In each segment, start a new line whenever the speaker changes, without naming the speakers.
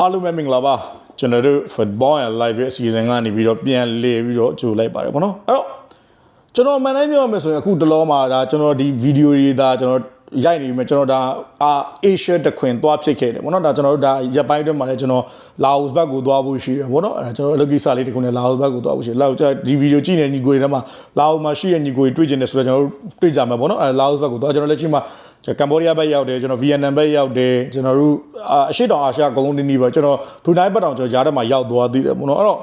အားလုံးပဲမင်္ဂလာပါကျွန်တော်တို့ football and live ရဲ့အစီအစဉ်ကနေပြီးတော့ပြန်လေပြီးတော့ကြိုလိုက်ပါတယ်ဗောနော်အဲ့တော့ကျွန်တော်မှန်တိုင်းပြောရမယ်ဆိုရင်အခုတလောမှာဒါကျွန်တော်ဒီဗီဒီယိုတွေဒါကျွန်တော် ရိုက်နေပြီမဲ့ကျွန်တော်ဒါအာ Asia တခွင်သွားဖြစ်ခဲ့တယ်ဗောနော်ဒါကျွန်တော်တို့ဒါရပ်ပိုင်းအတွင်းမှာလည်းကျွန်တော် Laos ဘက်ကိုသွားဖို့ရှိတယ်ဗောနော်အဲကျွန်တော်အလုပ်ကိစ္စလေးတခွင်နဲ့ Laos ဘက်ကိုသွားဖို့ရှိတယ် Laos ဒီဗီဒီယိုကြည့်နေညီကိုတွေထဲမှာ Laos မှာရှိတဲ့ညီကိုတွေတွေ့ကျင်တယ်ဆိုတော့ကျွန်တော်တို့တွေ့ကြမှာဗောနော်အဲ Laos ဘက်ကိုသွားကျွန်တော်လက်ရှိမှာကျွန်တော်ကမ်ဘောဒီးယားဘက်ရောက်တယ်ကျွန်တော်ဗီယက်နမ်ဘက်ရောက်တယ်ကျွန်တော်တို့အာအရှိတောင်အာရှအကုန်လုံးတင်းနီးပဲကျွန်တော်ဘရူနိုင်းဘက်တောင်ကျွန်တော်ဂျားထဲမှာရောက်သွားသေးတယ်ဗောနော်အဲ့တော့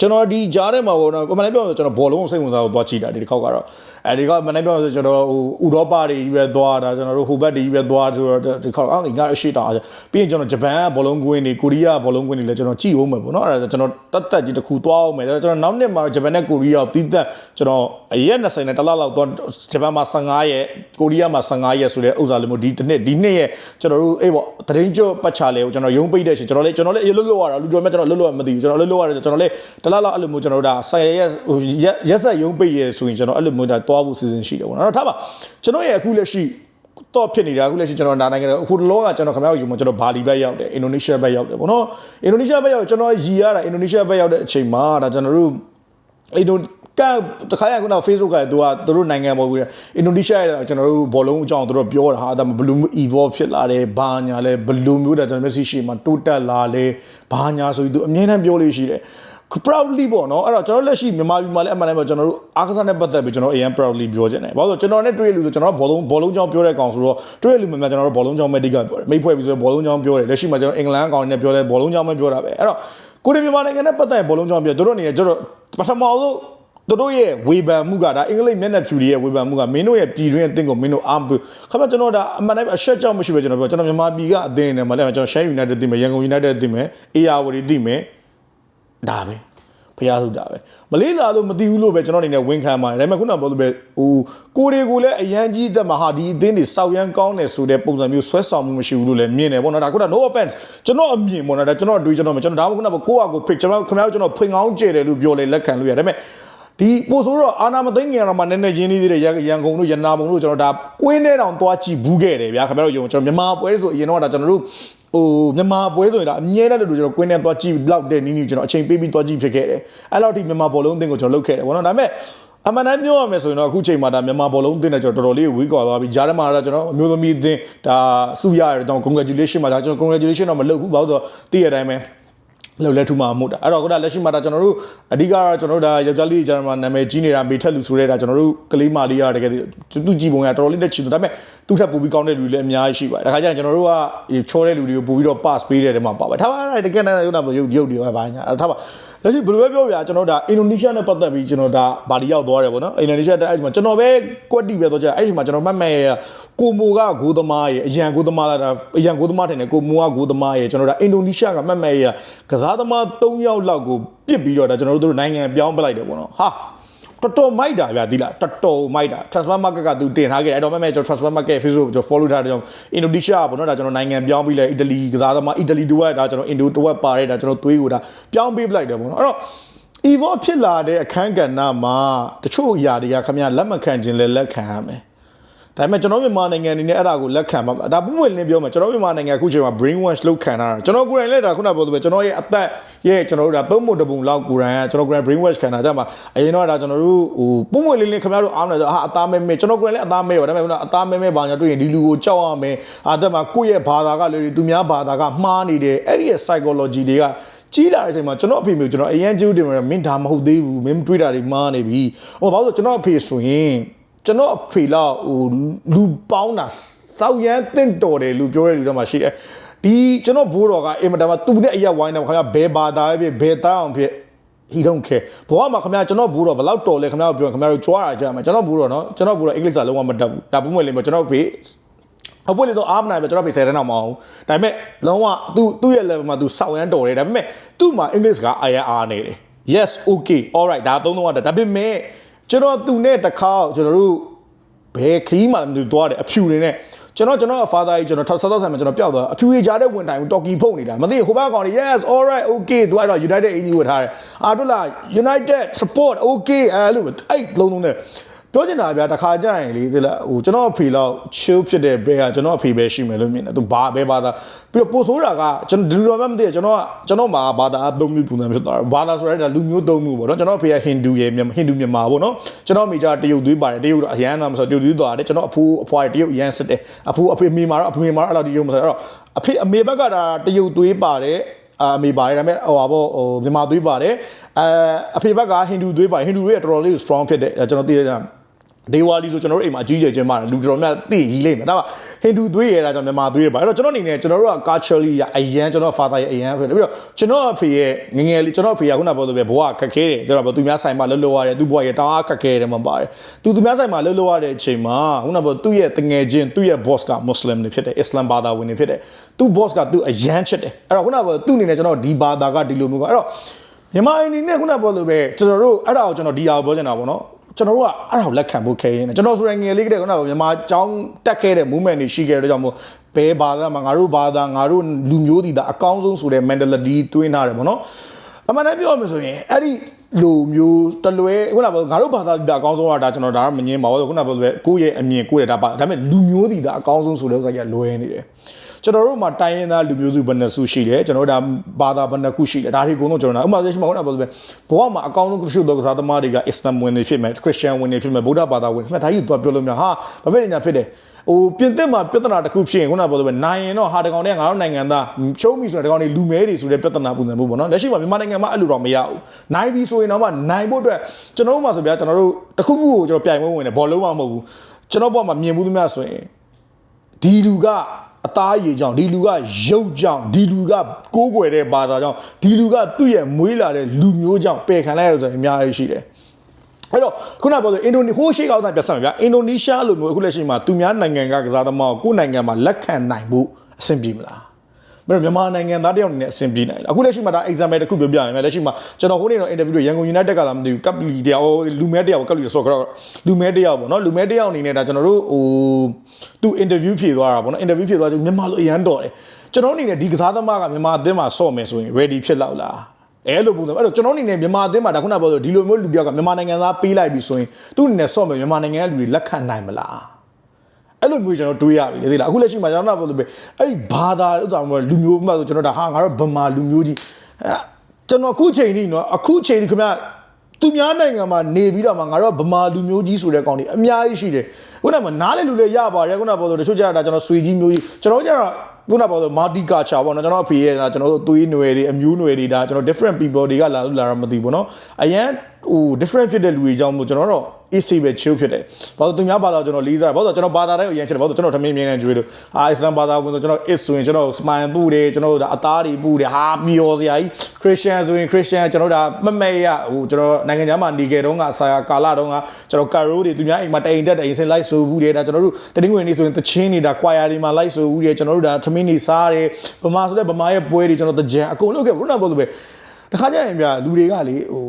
ကျွန်တော်ဒီကြားထဲမှာပေါ့နော်ကိုမနေ့ပြောဆိုကျွန်တော်ဘောလုံးကိုစိတ်ဝင်စားလို့သွားကြည့်တာဒီတစ်ခေါက်ကတော့အဲဒီကမနေ့ပြောဆိုကျွန်တော်ဟိုဥရောပတွေကြီးပဲသွားတာကျွန်တော်တို့ဟိုဘက်တွေကြီးပဲသွားဆိုတော့ဒီခေါက်အော်ငါအရှိတောင်ပြီးရင်ကျွန်တော်ဂျပန်ကဘောလုံးကွင်းတွေကိုရီးယားဘောလုံးကွင်းတွေလည်းကျွန်တော်ကြည့်အောင်မယ်ပေါ့နော်အဲ့ဒါကျွန်တော်တက်တက်ကြီးတစ်ခုသွားအောင်မယ်ကျွန်တော်နောက်နှစ်မှာဂျပန်နဲ့ကိုရီးယားကိုတီးသက်ကျွန်တော်အရက်20နဲ့တစ်လလောက်သွားဂျပန်မှာ15ရက်ကိုရီးယားမှာ15ရက်ဆိုတဲ့ဥစ္စာလေးမျိုးဒီတစ်နှစ်ဒီနှစ်ရဲ့ကျွန်တော်တို့အေးပေါ့တရင်ကျော်ပတ်ချလေကိုကျွန်တော်ရုံးပိတ်တဲ့ရှင်ကျွန်တော်လည်းကျွန်တော်လည်းအလွတ်လွတ်ရတာလူတော်မြတ်ကျွန်တော်လွတ်လွတ်မသိဘူးကျွန်တော်လွတ်လွတ်ရတယ်ကျွန်တော်လည်းတစ်လလောက်အဲ့လိုမျိုးကျွန်တော်တို့ဒါဆက်ရက်ဟိုရက်ဆက်ရုံးပိတ်ရဆိုရင်ကျွန်တော်အဲ့လိုမျိုးဒါသွားဖို့စီစဉ်ရှိတယ်ပေါ့နော်ထားပါကျွန်တော်ရဲ့အခုလက်ရှိတော့ဖြစ်နေတာအခုလက်ရှိကျွန်တော်နာနိုင်ငံဟိုလောကကျွန်တော်ခင်ဗျားတို့ယူမှာကျွန်တော်ဘာလီဘက်ရောက်တယ်အင်ဒိုနီးရှားဘက်ရောက်တယ်ပေါ့နော်အင်ဒိုနီးရှားဘက်ရောက်ကျွန်တော်ရည်ရတာအင်ဒိုနီးရှားဘက်ရောက်တဲ့အချိန်မှာဒါကျွန်တော်တို့အင်ဒိုကတခါရခုန Facebook ကသူကသူတို့နိုင်ငံပေါ်ပြီးအင်ဒိုနီးရှားရဲ့ကျွန်တော်တို့ဘောလုံးအကြောင်းသူတို့ပြောတာဟာဒါဘလူး evolve ဖြစ်လာတယ်ဘာညာလဲဘလူးမျိုးတာကျွန်တော် Messi ရှိမှာတိုးတက်လာလဲဘာညာဆိုပြီးသူအမြဲတမ်းပြောလို့ရှိတယ် proudly ပေါ့နော်အဲ့တော့ကျွန်တော်လက်ရှိမြန်မာပြည်မှာလည်းအမှန်တမ်းပြောကျွန်တော်တို့အားကစားနဲ့ပတ်သက်ပြီးကျွန်တော်အရင် proudly ပြောချင်တယ်ဘာလို့ဆိုကျွန်တော်နဲ့တွေ့ရလူဆိုကျွန်တော်ဘောလုံးဘောလုံးကြောင်းပြောတဲ့ကောင်ဆိုတော့တွေ့ရလူမှန်မှန်ကျွန်တော်တို့ဘောလုံးကြောင်း medical ပြောတယ်မိတ်ဖွဲ့ပြီးဆိုဘောလုံးကြောင်းပြောတယ်လက်ရှိမှာကျွန်တော်အင်္ဂလန်အကောင်နဲ့ပြောတယ်ဘောလုံးကြောင်းပဲပြောတာပဲအဲ့တော့ကိုရီးမြန်မာနိုင်ငံနဲ့ပတ်သက်ဘောလုံးကြောင်းပြောတို့တို့အနေနဲ့ကျွန်တော်ပထမဆုံးသူတို့ရဲ့ဝေဖန်မှုကဒါအင်္ဂလိပ်မျက်နှာဖြူတွေရဲ့ဝေဖန်မှုကမင်းတို့ရဲ့ပြည်တွင်းအသင်းကိုမင်းတို့အားမပေးခင်ဗျကျွန်တော်ဒါအမှန်တိုင်းအရှက်ကြောက်မရှိပဲကျွန်တော်ပြောကျွန်တော်မြန်မာပြည်ကအသင်းတွေနဲ့မလဲကျွန်တော်ရှမ်းယူနိုက်တက်သိမယ်ရန်ကုန်ယူနိုက်တက်သိမယ်အေယာဝတီသိမယ် ဒါပဲဖျားစုတာပဲမလေးလာလို့မသိဘူးလို့ပဲကျွန်တော်အနေနဲ့ဝန်ခံပါတယ်ဒါပေမဲ့ခုနကပြောလို့ပဲဟိုကိုတွေကိုလည်းအရန်ကြီးသက်မှာဟာဒီအသင်းတွေစောက်ရမ်းကောင်းတယ်ဆိုတဲ့ပုံစံမျိုးဆွဲဆောင်မှုမရှိဘူးလို့လည်းမြင်တယ်ပေါ့နော်ဒါခုန no offense ကျွန်တော်အမြင်ပေါ့နော်ဒါကျွန်တော်အတွေးကျွန်တော်ကျွန်တော်ဒါမှခုနကကိုယ့်အကိုဖိတ်ကျွန်တော်ခင်ဗျားတို့ကျွန်တော်ဖွင့်ကောင်းကြတယ်လို့ပြောလေလက်ခံလို့ရတယ်ဒါပေမဲ့ဒီပို့ဆိုတော့အာနာမသိငင်ရတော့မှနည်းနည်းရင်းနှီးသေးတယ်ရန်ကုန်တို့ရနာမုံတို့ကျွန်တော်ဒါကွင်းထဲတောင်သွားကြည့်ဘူးခဲ့တယ်ဗျာခင်ဗျားတို့ယုံကျွန်တော်မြန်မာပွဲဆိုအရင်တော့ဒါကျွန်တော်တို့ ဟိုမြန်မာပွဲဆိုရင်ဒါအမြဲတမ်းလို့ကျွန်တော်ကွင်းထဲသွားကြည့်လောက်တဲ့နည်းနည်းကျွန်တော်အချိန်ပေးပြီးသွားကြည့်ဖြစ်ခဲ့တယ်အဲ့လောက်ထိမြန်မာဘောလုံးအသင်းကိုကျွန်တော်လုပ်ခဲ့တယ်ဘောနော်ဒါပေမဲ့အမှန်တမ်းပြောရမယ်ဆိုရင်တော့အခုချိန်မှာဒါမြန်မာဘောလုံးအသင်းနဲ့ကျွန်တော်တော်တော်လေးဝေးကွာသွားပြီဂျားထဲမှာတော့ကျွန်တော်အမျိုးသမီးအသင်းဒါစုရရတယ်တော့ congratulation မှာဒါကျွန်တော် congratulation တော့မလုပ်ဘူးဘာလို့ဆိုတော့တည့်ရတိုင်းပဲ လောက်လက်ထူမှာမဟုတ်တာအဲ့တော့ခုနလက်ရှိမှာဒါကျွန်တော်တို့အဓိကတော့ကျွန်တော်တို့ဒါယောက်ျားလေးကျွန်တော်နာမည်ကြီးနေတာမေထက်လူဆိုတဲ့ဒါကျွန်တော်တို့ကလေးမာလေးရတကယ်သူကြည်ပုံရတော်တော်လေးတက်ချီတယ်ဒါပေမဲ့သူ့ထက်ပိုပြီးကောင်းတဲ့လူတွေလည်းအများကြီးရှိပါတယ်ဒါခါကျရင်ကျွန်တော်တို့ကချောတဲ့လူတွေကိုပိုပြီးတော့ pass ပေးတဲ့တဲမှာပါပဲထားပါတကယ်နဲ့ရုပ်နာရုပ်ရုပ်တွေပဲဘာညာထားပါလက်ရှိဘယ်လိုပဲပြောပြကျွန်တော်ဒါအင်ဒိုနီးရှားနဲ့ပတ်သက်ပြီးကျွန်တော်ဒါဘာဒီရောက်သွားတယ်ပေါ့နော်အင်ဒိုနီးရှားတက်အဲ့ဒီမှာကျွန်တော်ပဲကွက်တီပဲတော့ကြာအဲ့ဒီမှာကျွန်တော်မှတ်မဲ့ကိုမိုကဂိုးသမားရဲ့အရန်ဂိုးသမားလာတာအရန်ဂိုးသမားထင်တယ်ကိုမိုကဂိုးသမားရဲ့ကျွန်တော်ဒါအင်ဒိုနီးရှားကမှတ်မဲ့ရကစားသမား3ယောက်လောက်ကိုပြစ်ပြီးတော့ဒါကျွန်တော်တို့နိုင်ငံပြောင်းပလိုက်တယ်ပေါ့နော်ဟာတော်တော်မိုက်တာဗျာဒီလားတော်တော်မိုက်တာ transfer market ကသူတင်ထားခဲ့တယ်အဲ့တော့မဲ့မဲ့ကျွန်တော် transfer market Facebook ကျွန်တော် follow ထားတဲ့ကြောင့်အင်ဒိုနီးရှားပေါ့နော်ဒါကျွန်တော်နိုင်ငံပြောင်းပြီးလဲအီတလီကစားသမားအီတလီတဝက်ဒါကျွန်တော်အင်ဒိုတဝက်ပါတဲ့ဒါကျွန်တော်သွေးကိုဒါပြောင်းပေးပလိုက်တယ်ပေါ့နော်အဲ့တော့ evolve ဖြစ်လာတဲ့အခန်းကဏ္ဍမှာတချို့အရာတွေကခမရလက်မခံခြင်းလဲလက်ခံရမယ် ဒါပေမဲ့ကျွန်တော်မြန်မာနိုင်ငံအနေနဲ့အဲ့ဒါကိုလက်ခံမှာဒါပုံမှန်လင်းပြောမှာကျွန်တော်မြန်မာနိုင်ငံအခုချိန်မှာ brain wash လုပ်ခံတာကျွန်တော်ကိုယ်တိုင်လည်းဒါခုနပြောသလိုပဲကျွန်တော်ရဲ့အသက်ရဲ့ကျွန်တော်တို့ဒါသုံးပုံတစ်ပုံလောက်ကိုယ်တိုင်ကကျွန်တော်ကိုယ်တိုင် brain wash ခံတာကြမှာအရင်တော့ဒါကျွန်တော်တို့ဟိုပုံမှန်လင်းလင်းခင်ဗျားတို့အားမလို့ဟာအသားမဲမဲကျွန်တော်ကိုယ်တိုင်လည်းအသားမဲပါဒါပေမဲ့အသားမဲမဲဘာညာတွေ့ရင်ဒီလူကိုကြောက်ရမယ်အာတက်မှာကိုယ့်ရဲ့ဘာသာကလေသူများဘာသာကမှားနေတယ်အဲ့ဒီရဲ့ psychology တွေကကြီးလာတဲ့အချိန်မှာကျွန်တော်အဖေမျိုးကျွန်တော်အရန်ကျူးတင်တယ်မင်းဒါမဟုတ်သေးဘူးမင်းတွေးတာတွေမှားနေပြီဟိုဘာလို့ဆိုကျွန်တော်အဖေဆိုရင် ကျွန်တော်အဖေလောက်ဟိုလူပေါင်းတာစောက်ရမ်းတင့်တော်တယ်လူပြောတဲ့လူတွေမှာရှိတယ်ဒီကျွန်တော်ဘိုးတော်ကအင်မတန်မှသူနဲ့အရက်ဝိုင်းတယ်ခင်ဗျာဘယ်ဘာသာပဲဖြစ်ဘယ်တောင်းဖြစ် he don't care ဘောကမှာခင်ဗျာကျွန်တော်ဘိုးတော်ဘယ်လောက်တော်လဲခင်ဗျာပြောခင်ဗျာတို့ကြွားတာကြာမှာကျွန်တော်ဘိုးတော်နော်ကျွန်တော်ဘိုးတော်အင်္ဂလိပ်စာလုံးဝမတတ်ဘူးဒါပုံမှန်လေးမှာကျွန်တော်ဖေအပွင့်လေတော့အားမနိုင်ပဲကျွန်တော်ဖေဆယ်တန်းတော့မအောင်ဒါပေမဲ့လုံးဝသူသူ့ရဲ့ level မှာသူစောက်ရမ်းတော်တယ်ဒါပေမဲ့သူ့မှာအင်္ဂလိပ်စကားအာရအားနေတယ် yes okay all right ဒါသုံးလုံးကဒါပေမဲ့ ကျွန်တော်သူနဲ့တခါကျွန်တော်တို့ဘယ်ခီးမှမသူသွားတယ်အဖြူနေနဲ့ကျွန်တော်ကျွန်တော် father ကြီးကျွန်တော်ဆောက်ဆောက်ဆန်မှာကျွန်တော်ပျောက်သွားအဖြူရကြားတဲ့ဝင်တိုင်တော်ကီဖုတ်နေတာမသိဟိုဘက်ကောင်တွေ yes all right okay သူကတော့ united အင်ကြီးဝတ်ထားတယ်အာတို့လား united support okay အဲလိုအဲ့လုံးလုံးနဲ့ ပြောချင်တာဗျာတစ်ခါကြာရင်လေဒီလားဟိုကျွန်တော်အဖေလောက် chill ဖြစ်တဲ့ဘဲကကျွန်တော်အဖေပဲရှိမယ်လို့မြင်တယ်သူဘာပဲဘာသာပြီးတော့ပို့ဆိုးတာကကျွန်တော်ဒီလိုတော့မသိဘူးကျွန်တော်ကကျွန်တော်မှာဘာသာအသုံးမျိုးပုံစံဖြစ်သွားတယ်ဘာသာဆိုရဲဒါလူမျိုးသုံးမျိုးပေါ့နော်ကျွန်တော်အဖေကဟိန္ဒူရဲ့ဟိန္ဒူမြန်မာပေါ့နော်ကျွန်တော်မိကြတရုတ်သွေးပါတယ်တရုတ်တော့အရန်နာမဆိုတရုတ်သွေးသွားတယ်ကျွန်တော်အဖိုးအဖွားတရုတ်အရန်စစ်တယ်အဖိုးအဖေမိမှာတော့အဖေမှာတော့အဲ့လိုတရုတ်မဆိုအဲ့တော့အဖေအမေဘက်ကဒါတရုတ်သွေးပါတယ်အာအမေပါတယ်ဒါပေမဲ့ဟိုပါဘောဟိုမြန်မာသွေးပါတယ်အဲအဖေဘက်ကဟိန္ဒူသွေးပါတယ်ဟိန္ဒူတွေကတော်တော်လေး strong ဖြစ်တယ်ကျွန်တော်သိရတာ ဒေဝါလီဆိုကျွန်တော်တို့အိမ်မှာအကြီးကျယ်ကျင်းပါတယ်လူတော်များသိရီလိမ့်မယ်ဒါပါဟိန္ဒူသွေးရတာကြောင့်မြန်မာသွေးရပါအဲ့တော့ကျွန်တော်အနေနဲ့ကျွန်တော်တို့က culturally ရအရန်ကျွန်တော် father ရဲ့အရန်ဖြစ်တယ်ပြီးတော့ကျွန်တော်အဖေရဲ့ငငယ်လေးကျွန်တော်အဖေကခုနပြောလို့ပဲဘဝခက်ခဲတယ်ကျွန်တော်ပြောသူများဆိုင်မှာလှုပ်လှုပ်ရတယ်သူ့ဘဝရဲ့တောင်းအားခက်ခဲတယ်မှာပါတယ်သူသူများဆိုင်မှာလှုပ်လှုပ်ရတဲ့အချိန်မှာခုနပြောသူ့ရဲ့တငယ်ချင်းသူ့ရဲ့ boss က muslim နေဖြစ်တယ် islam ဘာသာဝင်နေဖြစ်တယ်သူ့ boss ကသူ့အရန်ချစ်တယ်အဲ့တော့ခုနပြောသူ့အနေနဲ့ကျွန်တော်ဒီဘာသာကဒီလိုမျိုးကအဲ့တော့မြန်မာအနေနဲ့ခုနပြောလို့ပဲကျွန်တော်တို့အဲ့ဒါကိုကျွန်တော်ဒီဟာကိုပြောချင်တာပေါ့နော် ကျွန်တော်တို့ကအဲ့ဒါကိုလက်ခံဖို့ခဲရင်ကျွန်တော်ဆိုရင်ငယ်လေးကတည်းကခုနကမြန်မာအကြောင်းတက်ခဲ့တဲ့ movement တွေရှိခဲ့တဲ့ကြောင့်မို့ဘဲဘာသာမှာငါတို့ဘာသာငါတို့လူမျိုးတည်တာအကောင်းဆုံးဆိုတဲ့ mentality တွင်းထားတယ်ပေါ့နော်အမှန်တမ်းပြောရမယ်ဆိုရင်အဲ့ဒီလူမျိုးတလွဲခုနကငါတို့ဘာသာတည်တာအကောင်းဆုံးကဒါကျွန်တော်ဒါကမငင်းပါဘူးခုနကပြောလို့ကိုယ့်ရဲ့အမြင်ကိုယ့်ရဲ့ဒါပါဒါပေမဲ့လူမျိုးတည်တာအကောင်းဆုံးဆိုတဲ့ဥစ္စာကြီးကလွဲနေတယ် ကျွန်တော်တို့မှာတိုင်းရင်းသားလူမျိုးစုဘယ်နှစုရှိတယ်ကျွန်တော်တို့ဒါဘာသာဘယ်နှခုရှိတယ်ဒါတွေအကုန်လုံးကျွန်တော်ဥပမာဆိုရှင်မဟုတ်တာပြောလို့ပဲဘဝမှာအကောင်းဆုံးကုရှုသောကစားသမားတွေကအစ္စလမ်ဝင်တွေဖြစ်မယ်ခရစ်ယာန်ဝင်တွေဖြစ်မယ်ဗုဒ္ဓဘာသာဝင်ဖြစ်မယ်ဒါကြီးတော့ပြောလို့များဟာဘာဖြစ်နေညာဖြစ်တယ်ဟိုပြင်သစ်မှာပြဿနာတစ်ခုဖြစ်ရင်ခုနကပြောလို့ပဲနိုင်ရင်တော့ဟာတကောင်နဲ့ငါတို့နိုင်ငံသားရှုံးပြီဆိုတဲ့တကောင်တွေလူမဲတွေဆိုတဲ့ပြဿနာပုံစံမျိုးပေါ့နော်လက်ရှိမှာမြန်မာနိုင်ငံမှာအဲ့လိုတော့မရဘူးနိုင်ပြီဆိုရင်တော့မှနိုင်ဖို့အတွက်ကျွန်တော်တို့မှာဆိုဗျာကျွန်တော်တို့တစ်ခုခုကိုကျွန်တော်ပြိုင်ပွဲဝင်တယ်ဘောလုံးမှမဟုတ်ဘူးကျွန်တော်ဘောမှာမြင်ဘူးသမျှဆိုရင်ဒီလူက အသားအရည်ကြောင့်ဒီလူကရုပ်ကြောင့်ဒီလူကကိုးကွယ်တဲ့ဘာသာကြောင့်ဒီလူကသူ့ရဲ့မွေးလာတဲ့လူမျိုးကြောင့်ပယ်ခံလိုက်ရဆိုရင်အများကြီးရှိတယ်အဲ့တော့ခုနကပြောဆိုအင်ဒိုနီဟိုးရှိကောက်သားပြတ်ဆက်မှာဗျာအင်ဒိုနီးရှားလိုမျိုးအခုလက်ရှိမှာသူများနိုင်ငံကကစားသမားကိုကိုယ့်နိုင်ငံမှာလက်ခံနိုင်ဖို့အဆင်ပြေမလား မင်းမြန်မာနိုင်ငံသားတယောက်အနေနဲ့အဆင်ပြေနိုင်တယ်အခုလက်ရှိမှာဒါ example တစ်ခုပြောပြရင်လက်ရှိမှာကျွန်တော်ဟိုနေ့တော့ interview တွေရန်ကုန် United ကလာမသိဘူးကပ်လီတယောက်လူမဲတယောက်ကပ်လီဆိုတော့လူမဲတယောက်ပေါ့နော်လူမဲတယောက်အနေနဲ့ဒါကျွန်တော်တို့ဟိုသူ interview ဖြေသွားတာပေါ့နော် interview ဖြေသွားချင်းမြန်မာလိုအရန်တော်တယ်ကျွန်တော်အနေနဲ့ဒီကစားသမားကမြန်မာအသင်းမှာဆော့မယ်ဆိုရင် ready ဖြစ်လောက်လားအဲ့လိုပုံစံအဲ့တော့ကျွန်တော်အနေနဲ့မြန်မာအသင်းမှာဒါခုနပြောလို့ဒီလိုမျိုးလူတယောက်ကမြန်မာနိုင်ငံသားပေးလိုက်ပြီဆိုရင်သူ့အနေနဲ့ဆော့မယ်မြန်မာနိုင်ငံကလူတွေလက်ခံနိုင်မလား အဲ့လိုမျိုးကျွန်တော်တွေးရပြီလေသိလားအခုလက်ရှိမှာကျွန်တော်ကဘယ်လိုပဲအဲ့ဘာသာဥစ္စာမျိုးလူမျိုးမှဆိုကျွန်တော်ဒါဟာငါတို့ဗမာလူမျိုးကြီးအဲ့ကျွန်တော်အခုချိန်ထိနော်အခုချိန်ထိခင်ဗျသူများနိုင်ငံမှာနေပြီးတော့မှငါတို့ဗမာလူမျိုးကြီးဆိုတဲ့ကောင်တွေအများကြီးရှိတယ်ခုနကနားလေလူလည်းရပါတယ်ခုနကပေါ်ဆိုတချို့ကြတာကျွန်တော်ဆွေကြီးမျိုးကြီးကျွန်တော်ကြတော့ခုနကပေါ်ဆိုမာတီကာချာပေါ့နော်ကျွန်တော်အဖေရဲ့ကျွန်တော်တို့သွေးနွယ်တွေအမျိုးနွယ်တွေဒါကျွန်တော် different people တွေကလာလာတော့မသိဘူးပေါ့နော်အရန်ဟို different ဖြစ်တဲ့လူတွေကြောင့်မို့ကျွန်တော်တော့ AC ပဲ chill ဖြစ်တယ်ဘာလို့သူများဘာသာကျွန်တော်လေးစားဘာလို့ကျွန်တော်ဘာသာတိုင်းကိုအရင်ချစ်တယ်ဘာလို့ကျွန်တော်ထမင်းမြင်းနေကြွေးလို့အာအစ္စလမ်ဘာသာဝင်ဆိုကျွန်တော် is ဆိုရင်ကျွန်တော် smile ပူတယ်ကျွန်တော်ဒါအသားတွေပူတယ်ဟာပျော်စရာကြီး Christian ဆိုရင် Christian ကျွန်တော်ဒါမမဲရဟိုကျွန်တော်နိုင်ငံခြားမှာနေခဲ့တော့ကဆာကာလာတော့ကကျွန်တော်ကာရိုးတွေသူများအိမ်မှာတိုင်တက်တိုင်ဆင်းလိုက်ဆိုဘူးတယ်ဒါကျွန်တော်တို့တတိငွေနေဆိုရင်တချင်းနေတာ choir တွေမှာလိုက်ဆိုဘူးတယ်ကျွန်တော်တို့ဒါထမင်းနေစားတယ်ဗမာဆိုတဲ့ဗမာရဲ့ပွဲတွေကျွန်တော်တကြံအကုန်လုပ်ခဲ့ဘုရားဘောလို့ပဲတခါကျရင်ဗျာလူတွေကလေဟို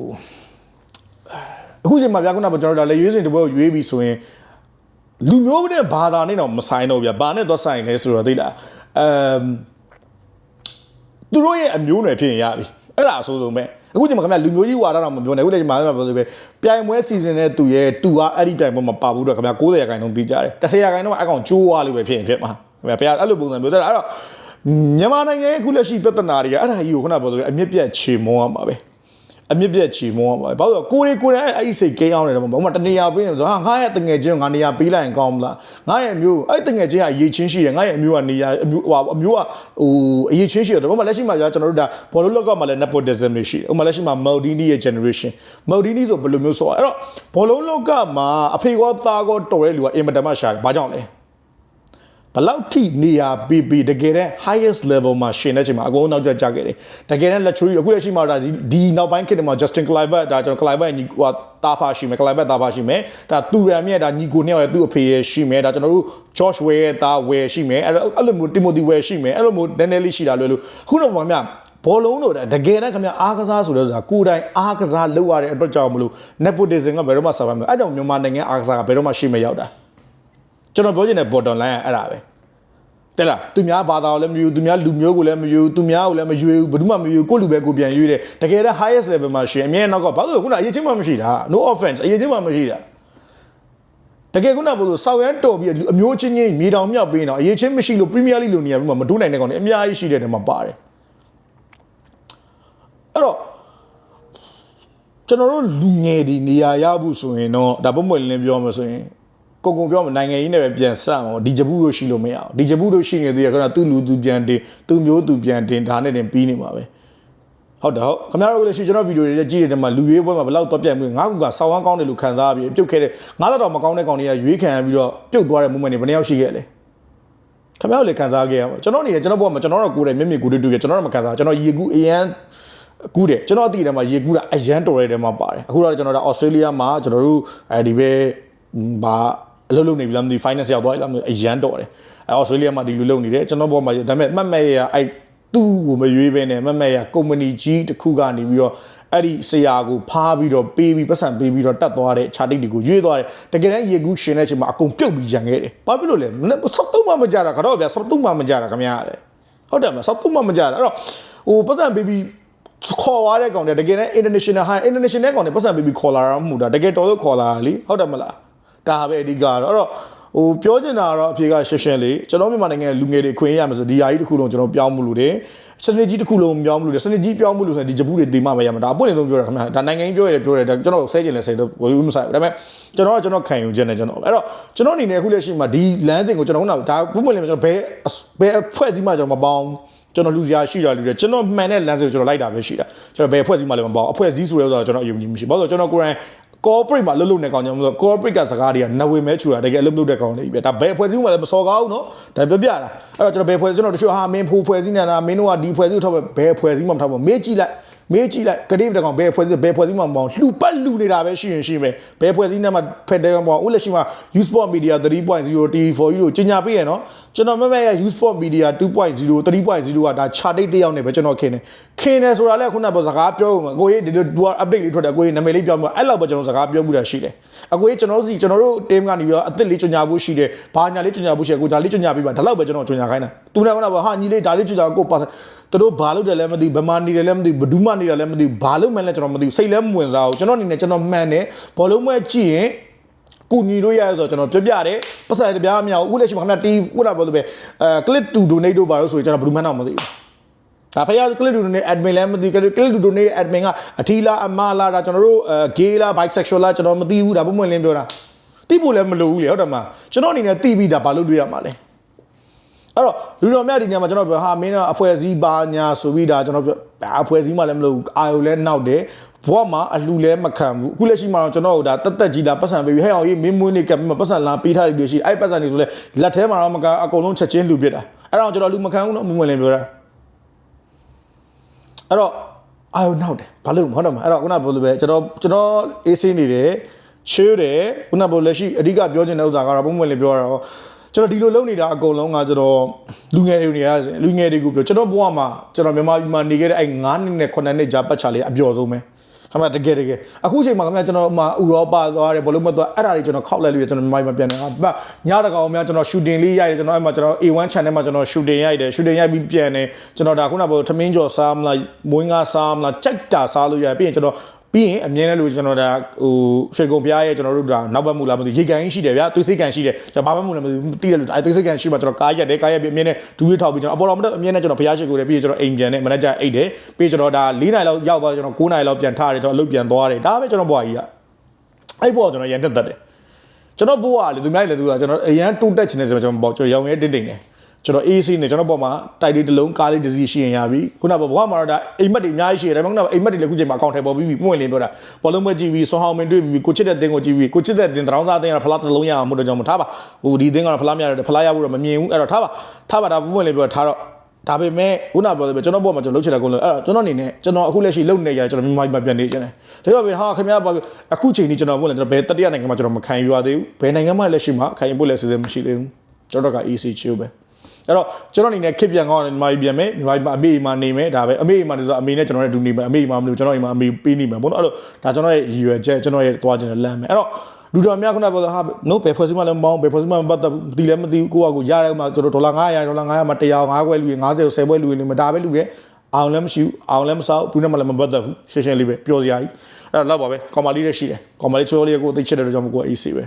အခုချိန်မှာဗျာခုနကကျွန်တော်တို့ဒါလေရွေးစင်တပွဲကိုရွေးပြီးဆိုရင်လူမျိုးနဲ့ဘာသာနဲ့တော့မဆိုင်တော့ဗျာဘာနဲ့တော့ဆိုင်လဲဆိုတော့သိလားအမ်သူတို့ရဲ့အမျိုးနွယ်ဖြစ်ရင်ရပြီအဲ့ဒါအဆိုးဆုံးပဲအခုချိန်မှာခင်ဗျလူမျိုးကြီးဝါဒတော့မပြောနဲ့အခုချိန်မှာပြောလို့ပဲပြိုင်ပွဲစီစဉ်တဲ့သူရဲ့တူအားအဲ့ဒီပြိုင်ပွဲမှာပါဘူးတော့ခင်ဗျ90ရာခိုင်နှုန်းသိကြတယ်10ရာခိုင်နှုန်းအကောင်ကျိုးသွားလို့ပဲဖြစ်ရင်ဖြစ်မှာခင်ဗျဘယ်အဲ့လိုပုံစံပြောတဲ့အဲ့တော့မြန်မာနိုင်ငံရဲ့အခုလက်ရှိပြဿနာတွေကအဲ့ဒါကြီးကိုခုနပြောလို့အမြင့်ပြတ်ချေမုန်းရမှာပဲ အမြင့်ပြတ်ချီမုံပါဘာလို့ကိုရီကိုရီအဲ့ဒီစိတ်ကိန်းအောင်တယ်တော့ဘာမှတနေရာပေးရင်ဆိုဟာငါရဲ့တငယ်ချင်းငါနေရာပေးလိုက်ရင်ကောင်းမလားငါရဲ့အမျိုးအဲ့တငယ်ချင်းကအရေးချင်းရှိတယ်ငါရဲ့အမျိုးကနေရာအမျိုးဟိုအမျိုးကဟိုအရေးချင်းရှိတယ်ဘာမှလက်ရှိမှာကြာကျွန်တော်တို့ဒါဘောလုံးလောက်ကမှလည်း nepotism တွေရှိတယ်ဥပမာလက်ရှိမှာ Maldini ရဲ့ generation Maldini ဆိုဘယ်လိုမျိုးဆိုအဲ့တော့ဘောလုံးလောက်ကမှာအဖေကောသားကောတော်တဲ့လူကအင်မတန်မှရှာတယ်ဘာကြောင့်လဲ ဘလောက်ထိနေရာပြီးပြီးတကယ်တမ်း highest level မှာရှင်တဲ့ချိန်မှာအကုန်နောက်ကျကျခဲ့တယ်တကယ်တမ်းလက်ချူအခုလက်ရှိမှာဒါဒီနောက်ပိုင်းခေတ်မှာ Justin Clivert ဒါကျွန်တော် Clivert ညီဟိုတာဖာရှိမယ် Clivert တာဖာရှိမယ်ဒါသူရမြဲဒါညီကိုနှစ်ယောက်ရဲ့သူ့အဖေရဲ့ရှိမယ်ဒါကျွန်တော်တို့ George Weah ရဲ့တာ Weah ရှိမယ်အဲ့အဲ့လိုမျိုး Timothy Weah ရှိမယ်အဲ့လိုမျိုး Daniel ရှိတာလွယ်လို့ခုတော့မှမြဘောလုံးလို့တကယ်တမ်းခင်ဗျအားကစားဆိုလို့ဆိုတာကိုယ်တိုင်အားကစားလုပ်ရတဲ့အတွက်ကြောင့်မလို့ nepotism ကဘယ်တော့မှဆာပါမယ်အဲ့ကြောင့်မြန်မာနိုင်ငံအားကစားကဘယ်တော့မှရှိမရောက်တာ ကျွန်တော်ပြောချင်တဲ့ bottom line ကအဲ့ဒါပဲတဲ့လားသူများဘာသာကိုလည်းမယူသူများလူမျိုးကိုလည်းမယူသူများကိုလည်းမယူဘူးဘယ်သူမှမယူကိုလူပဲကိုပြန်ယူတယ်တကယ်တော့ highest level မှာရှင်အမြဲနောက်ကဘာလို့ခုနအရေးချင်းမှမရှိတာ no offense အရေးချင်းမှမရှိတာတကယ်ခုနကပြောလို့ဆောက်ရမ်းတော်ပြီးအမျိုးချင်းချင်းမြေတောင်မြောက်ပေးတော့အရေးချင်းမရှိလို့ပရီးမီးယားလိလိုနေရာပြီးမှမတိုးနိုင်တဲ့ကောင်တွေအများကြီးရှိတဲ့နေရာမှာပါတယ်အဲ့တော့ကျွန်တော်တို့လူငယ်ဒီနေရာရဖို့ဆိုရင်တော့ဒါပုံမှန်လင်းပြောမှာဆိုရင် ကိုကုံပြောမှာနိုင်ငံရေးနဲ့ပဲပြန်ဆက်အောင်ဒီဂျပူတို့ရှိလို့မရအောင်ဒီဂျပူတို့ရှိနေသေးရခဏသူ့လူသူပြန်တင်သူ့မျိုးသူပြန်တင်ဒါနဲ့တင်ပြီးနေမှာပဲဟုတ်တယ်ဟုတ်ခင်ဗျားတို့လည်းရှိကျွန်တော်ဗီဒီယိုတွေလည်းကြည့်နေတဲ့မှာလူရွေးပွဲမှာဘယ်လောက်တော့ပြတ်မှုငါကဆောင်းဝမ်းကောင်းတယ်လို့ခံစားပြီးပြုတ်ခဲ့တဲ့ငါတော့မကောင်းတဲ့ကောင်တွေကရွေးခံရပြီးတော့ပြုတ်သွားတဲ့ moment တွေဘယ်နှယောက်ရှိခဲ့လဲခင်ဗျားတို့လည်းခံစားခဲ့ရမှာကျွန်တော်အနေနဲ့ကျွန်တော်ဘုရားမှာကျွန်တော်တော့ကိုယ်တိုင်မျက်မြင်ကိုယ်တွေ့တွေ့ကျွန်တော်တော့မခံစားကျွန်တော်ရေကူအရန်ကူးတယ်ကျွန်တော်အတိအတယ်မှာရေကူးတာအရန်တော်ရဲတယ်မှာပါတယ်အခုတော့ကျွန်တော်ဒါဩစတြေးလျမှာကျွန်တော်တို့အဲဒီပဲဘာ အလုပ်လုပ်နေပြီလားမသိ finance ရောက်သွားပြီလားမသိအရန်တော်တယ်အဲဩစတြေးလျမှာဒီလိုလုပ်နေတယ်ကျွန်တော်ဘောမှာဒါပေမဲ့မှတ်မဲ့ရအဲသူ့ကိုမရွေးပဲနဲ့မှတ်မဲ့ရကုမ္ပဏီကြီးတစ်ခုကနေပြီးတော့အဲ့ဒီဆရာကိုဖားပြီးတော့ပေးပြီးပတ်စံပေးပြီးတော့တတ်သွားတဲ့ခြာတိတ်တွေကိုရွေးသွားတယ်တကယ်တမ်းရေကူးရှင်တဲ့အချိန်မှာအကုန်ပြုတ်ပြီးရန်ခဲ့တယ်ဘာဖြစ်လို့လဲစောက်တုံးမှမကြတာကတော့ဗျာစောက်တုံးမှမကြတာခင်ဗျားရတယ်ဟုတ်တယ်မစောက်တုံးမှမကြတာအဲ့တော့ဟိုပတ်စံပေးပြီးခေါ်သွားတဲ့ကောင်တွေတကယ်တမ်း international high international ကောင်တွေပတ်စံပေးပြီးခေါ်လာတာမဟုတ်တာတကယ်တော်လို့ခေါ်လာတာလीဟုတ်တယ်မလား ဒါပဲအဓိကတော့အဲ့တော့ဟိုပြောချင်တာကတော့အဖြေကရှင်းရှင်းလေးကျွန်တော်မြန်မာနိုင်ငံလူငယ်တွေခွင့်ရမှာဆိုဒီဟာကြီးတစ်ခုလုံးကျွန်တော်ပြောင်းမှုလို့တယ်စနစ်ကြီးတစ်ခုလုံးပြောင်းမှုလို့တယ်စနစ်ကြီးပြောင်းမှုလို့ဆိုရင်ဒီဂျပူတွေဒီမှမရမှာဒါအပွင့်နေဆုံးပြောတာခင်ဗျာဒါနိုင်ငံကြီးပြောရတယ်ပြောရတယ်ဒါကျွန်တော်ဆဲကျင်လဲဆဲတော့ဘယ်လိုမှမဆိုင်ဘူးဒါပေမဲ့ကျွန်တော်ကကျွန်တော်ခံယူခြင်းနဲ့ကျွန်တော်အဲ့တော့ကျွန်တော်အနေနဲ့အခုလက်ရှိမှာဒီလမ်းစဉ်ကိုကျွန်တော်ကဒါပုံမှန်လေးကျွန်တော်ဘယ်ဘယ်အဖွဲ့အစည်းမှကျွန်တော်မပေါင်းကျွန်တော်လူစရာရှိတာလူတွေကျွန်တော်မှန်တဲ့လမ်းစဉ်ကိုကျွန်တော်လိုက်တာပဲရှိတာကျွန်တော်ဘယ်အဖွဲ့အစည်းမှလည်းမပေါအောင်အဖွဲ့အစည်းဆိုရဲဆိုတော့ကျွန်တော်အယုံကြည်မရှိဘာလို့လဲကျွန်တော်ကိုယ်တိုင် corporate မှာလှုပ်လှုပ်နေကောင်ကြောင့်မလို့ corporate ကစကားတွေကနဝေမဲချူတာတကယ်လှုပ်လှုပ်တဲ့ကောင်တွေပဲဒါဘယ်ဖွဲ့စည်းမှလည်းမစော်ကားဘူးနော်ဒါပြပြတာအဲ့တော့ကျွန်တော်ဘယ်ဖွဲ့စည်းကျွန်တော်တချို့ဟာမင်းဖူဖွဲ့စည်းနေတာမင်းတို့ကဒီဖွဲ့စည်းထောက်ပဲဘယ်ဖွဲ့စည်းမှမထောက်ဘူးမေးကြည့်လိုက်မေးကြည့်လိုက်ကတိပတကောင်ဘယ်ဖွဲ့စည်းဘယ်ဖွဲ့စည်းမှမပေါ့လှူပတ်လှူနေတာပဲရှိရင်ရှိမယ်ဘယ်ဖွဲ့စည်းနဲ့မှဖက်တယ်ကောင်ပေါ့ဦးလက်ရှိမှာ U Sport Media 3.0 TV4 ကြီးတို့ကြီးညာပေးရနော် ကျွန်တော်မမဲရ Usport Media 2.0 3.0ကဒါ chart date တစ်ယောက်နဲ့ပဲကျွန်တော်ခင်းတယ်ခင်းတယ်ဆိုတာလည်းခုနကစကားပြောဦးမှာကိုကြီးဒီလို du update လေးထွက်တယ်ကိုကြီးနာမည်လေးပြောမှာအဲ့လောက်ပဲကျွန်တော်စကားပြောမှုတာရှိတယ်အကိုကြီးကျွန်တော်စီကျွန်တော်တို့ team ကနေပြီးတော့အသစ်လေးကြညာဖို့ရှိတယ်ဘာညာလေးကြညာဖို့ရှိတယ်ကိုဒါလေးကြညာပေးပါဒါလောက်ပဲကျွန်တော်ကြညာခိုင်းတာသူနဲ့ခုနကဟာညီလေးဒါလေးကြညာကိုပါသူတို့ဘာလုပ်တယ်လဲမသိဘယ်မှာနေတယ်လဲမသိဘယ်သူမှနေတယ်လဲမသိဘာလုပ်မှန်းလဲကျွန်တော်မသိစိတ်လည်းမဝင်စားဘူးကျွန်တော်အနေနဲ့ကျွန်တော်မှန်တယ်ဘောလုံးမွဲကြည့်ရင် ကိုညီလို့ရရဆိုတော့ကျွန်တော်ပြပြတယ်ပတ်စံတပြားမရဘူးအခုလက်ရှိမှာခင်ဗျာတီးခုနကပြောလို့ပဲအဲ click to donate တို့ပါလို့ဆိုရင်ကျွန်တော်ဘယ်သူမှတော့မသိဘူးဒါဖယား click to donate admin လည်းမသိ click to donate admin ကအထီလာအမလာဒါကျွန်တော်တို့အဲ gay လား bisexual လားကျွန်တော်မသိဘူးဒါပုံမှန်လင်းပြောတာသိဖို့လည်းမလိုဘူးလေဟုတ်တယ်မလားကျွန်တော်အနေနဲ့သိပြီးဒါဘာလို့တွေ့ရမှာလဲ အဲ့တော့လူတော်မြတ်ဒီညမှာကျွန်တော်ပြောဟာမင်းကအဖွဲ့အစည်းပါညာဆိုပြီးဒါကျွန်တော်ပြောဒါအဖွဲ့အစည်းမှလည်းမလို့အာယုလည်းနောက်တယ်ဘဝမှာအလှလည်းမခံဘူးအခုလက်ရှိမှာတော့ကျွန်တော်တို့ဒါတက်တက်ကြီးဒါပတ်စံပေးပြီးဟဲ့အောင်ရေးမင်းမွေးနေကပ်ပြီးမှပတ်စံလာပေးထားတယ်ရှိအဲ့ပတ်စံတွေဆိုလဲလက်ထဲမှာတော့မကအကုန်လုံးချက်ချင်းလူပြစ်တာအဲ့တော့ကျွန်တော်လူမခံဘူးနော်မွေးလင်းပြောတာအဲ့တော့အာယုနောက်တယ်ဘာလို့ဟုတ်တယ်မအဲ့တော့ခုနကပြောလို့ပဲကျွန်တော်ကျွန်တော်အေးစင်းနေတယ်ချေးတယ်ခုနကပြောလက်ရှိအဓိကပြောချင်တဲ့ဥစ္စာကတော့ပုံမှန်လေးပြောတာတော့ ကျွန်တော်ဒီလိုလုပ်နေတာအကုန်လုံးကကျွန်တော်လူငယ်တွေနေရစင်လူငယ်တွေကိုပြောကျွန်တော်ဘဝမှာကျွန်တော်မြန်မာပြည်မှာနေခဲ့တဲ့အဲ့9နှစ်နဲ့9နှစ်ကြာပတ်ချလေးအပျော်ဆုံးပဲခင်ဗျာတကယ်တကယ်အခုချိန်မှာခင်ဗျာကျွန်တော်မှဥရောပသွားတယ်ဘလို့မသွားအဲ့ဒါတွေကျွန်တော်ခောက်လိုက်လို့ကျွန်တော်မြန်မာပြည်မှာပြန်နေတာဗျညတကောင်များကျွန်တော် shooting လေးရိုက်တယ်ကျွန်တော်အဲ့မှာကျွန်တော် A1 channel မှာကျွန်တော် shooting ရိုက်တယ် shooting ရိုက်ပြီးပြန်တယ်ကျွန်တော်ဒါခုနကပြောထမင်းကျော်စားမလားမွေးငါစားမလားကြိုက်တာစားလို့ရတယ်ပြီးရင်ကျွန်တော် ပြီးရင်အမြင်နဲ့လို့ကျွန်တော်ဒါဟိုရွှေကုံဖျားရဲ့ကျွန်တော်တို့ဒါနောက်ဘက်မူလားမသိရေကန်ရှိတယ်ဗျာသွေးစိတ်ကန်ရှိတယ်ကျွန်တော်ဘာမှမူလားမသိဘူးတိတယ်လို့အဲသွေးစိတ်ကန်ရှိမှကျွန်တော်ကားရက်တယ်ကားရက်ပြီးအမြင်နဲ့ဒူးရထောက်ပြီးကျွန်တော်အပေါ်တော်မတက်အမြင်နဲ့ကျွန်တော်ဖျားရှိကိုလည်းပြီးရင်ကျွန်တော်အိမ်ပြန်တယ်မနက်ကျအိတ်တယ်ပြီးကျွန်တော်ဒါ၄နိုင်လောက်ရောက်သွားကျွန်တော်9နိုင်လောက်ပြန်ထားတယ်ကျွန်တော်အလုပ်ပြန်သွားတယ်ဒါပဲကျွန်တော်ဘွားကြီးကအဲ့ဘွားကျွန်တော်ရန်တက်တက်တယ်ကျွန်တော်ဘွားကလေသူများလေသူကကျွန်တော်အရန်တိုးတက်ချင်တယ်ကျွန်တော်ပေါ့ကျွန်တော်ရောင်ရဲတင်းတင်းတယ် ကျွန်တော် AC နဲ့ကျွန်တော်ပေါ်မှာတိုက်လေးတစ်လုံးကားလေးတစ်စီးရှိရင်ရပြီခုနကဘဝမှာတော့ဒါအိမ်မက်တွေအများကြီးရှိတယ်ဒါပေမဲ့ခုနကအိမ်မက်တွေလည်းခုချိန်မှာအကောင့်ထဲပေါ်ပြီးပွင့်လင်းပြောတာဘောလုံးမကြည့်ပြီးဆွန်ဟောင်းမင်းတွေ့ပြီးကိုချစ်တဲ့တင်းကိုကြည့်ပြီးကိုချစ်တဲ့တင်းတရောင်းစားတင်းကဖလားတစ်လုံးရအောင်မို့တော့ကြောင့်မထားပါဟိုဒီတင်းကတော့ဖလားမရတယ်ဖလားရဖို့တော့မမြင်ဘူးအဲ့တော့ထားပါထားပါဒါပွင့်လင်းပြောထားတော့ဒါပေမဲ့ခုနပြောတယ်ကျွန်တော်ဘောမှာကျွန်တော်လှုပ်ချင်တဲ့ကုန်းလို့အဲ့တော့ကျွန်တော်အနေနဲ့ကျွန်တော်အခုလက်ရှိလှုပ်နေရကျွန်တော်မြန်မာပြည်မှာပြန်နေချင်တယ်ဒါကြောင့်ပြန်ဟာခင်ဗျားပါအခုချိန်นี้ကျွန်တော်ပွင့်လဲကျွန်တော်ဘယ်တတိယနိုင်ငံမှာကျွန်တော်မခံယူရသေးဘူးဘယ်နိုင်ငံမှာလက်ရှိမှာခံယူဖို့လည်းစီစဉ်မရှိသေးဘူးကျွန်တော်က AC chill ပဲ အဲ့တော့ကျွန်တော်အနေနဲ့ခစ်ပြန်ကောင်းတယ်မြန်မာပြည်ပြန်မယ်မြန်မာပြည်မှာအမေအိမ်မှာနေမယ်ဒါပဲအမေအိမ်မှာဆိုအမေနဲ့ကျွန်တော်နဲ့အတူနေမယ်အမေအိမ်မှာမလို့ကျွန်တော်အိမ်မှာအမေပေးနေမယ်ပေါ့နော်အဲ့တော့ဒါကျွန်တော်ရဲ့ရည်ရွယ်ချက်ကျွန်တော်ရဲ့တွားချင်တဲ့လမ်းပဲအဲ့တော့လူတော်များခုနကပြောတာဟာ no ဘယ်ဖွဲ့စည်းမှလည်းမပေါင်းဘယ်ဖွဲ့စည်းမှမပတ်သက်ဘူးဒီလည်းမသိဘူးကိုကကိုရတဲ့မှာကျွန်တော်ဒေါ်လာ900ဒေါ်လာ900မှာ100 5ခွဲလူရင်90 10ခွဲလူရင်လည်းမဒါပဲလူတယ်အောင်လည်းမရှိဘူးအောင်လည်းမဆောက်ဘူးနဲ့မှလည်းမပတ်သက်ဘူးရှင်းရှင်းလေးပဲပြောစရာကြီးအဲ့တော့လောက်ပါပဲကောင်မလေးလည်းရှိတယ်ကောင်မလေးချိုးလေးကိုသိချစ်တဲ့ကြောင့်ကိုက AC ပဲ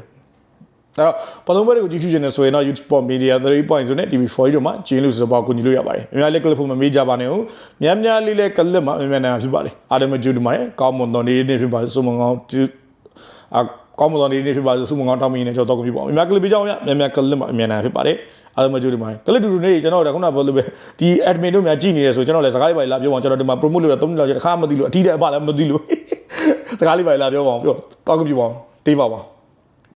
တော့ပလုံးပွဲတွေကိုကြည့်ရှုခြင်းနဲ့ဆိုရင်တော့ YouTube Sport Media 3.0နဲ့ TV4 တို့မှာကျင်းလို့ဆိုတော့ကိုညီလို့ရပါတယ်။အများလေးကလစ်ဖို့မမေးကြပါနဲ့ဦး။များများလေးလေးကလစ်မှာအများများဖြစ်ပါလေ။အားလုံးမကျူးတူမှာကောင်းမွန်တော်နေနေဖြစ်ပါစုံမကောင်းအကောင်းမွန်တော်နေနေဖြစ်ပါစုံမကောင်းတောင်းမင်းနဲ့ကျွန်တော်တော့ကြည့်ပါဦး။အများကလစ်ပေးကြအောင်ရ။များများကလစ်မှာအများများဖြစ်ပါလေ။အားလုံးမကြိုးတင်ပါတယ်ကလစ်တူတူနေကျွန်တော်တို့ခုနကပြောလို့ပဲဒီ admin တို့များကြည့်နေတယ်ဆိုကျွန်တော်လည်းစကားလေးပါလာပြောအောင်ကျွန်တော်ဒီမှာ promote လုပ်တာ3နှစ်လောက်ကြာတစ်ခါမသိလို့အထီးတဲ့အပလည်းမသိလို့စကားလေးပါလာပြောပါအောင်ပြောတောက်ကြည့်ပါအောင်တေးပါပါ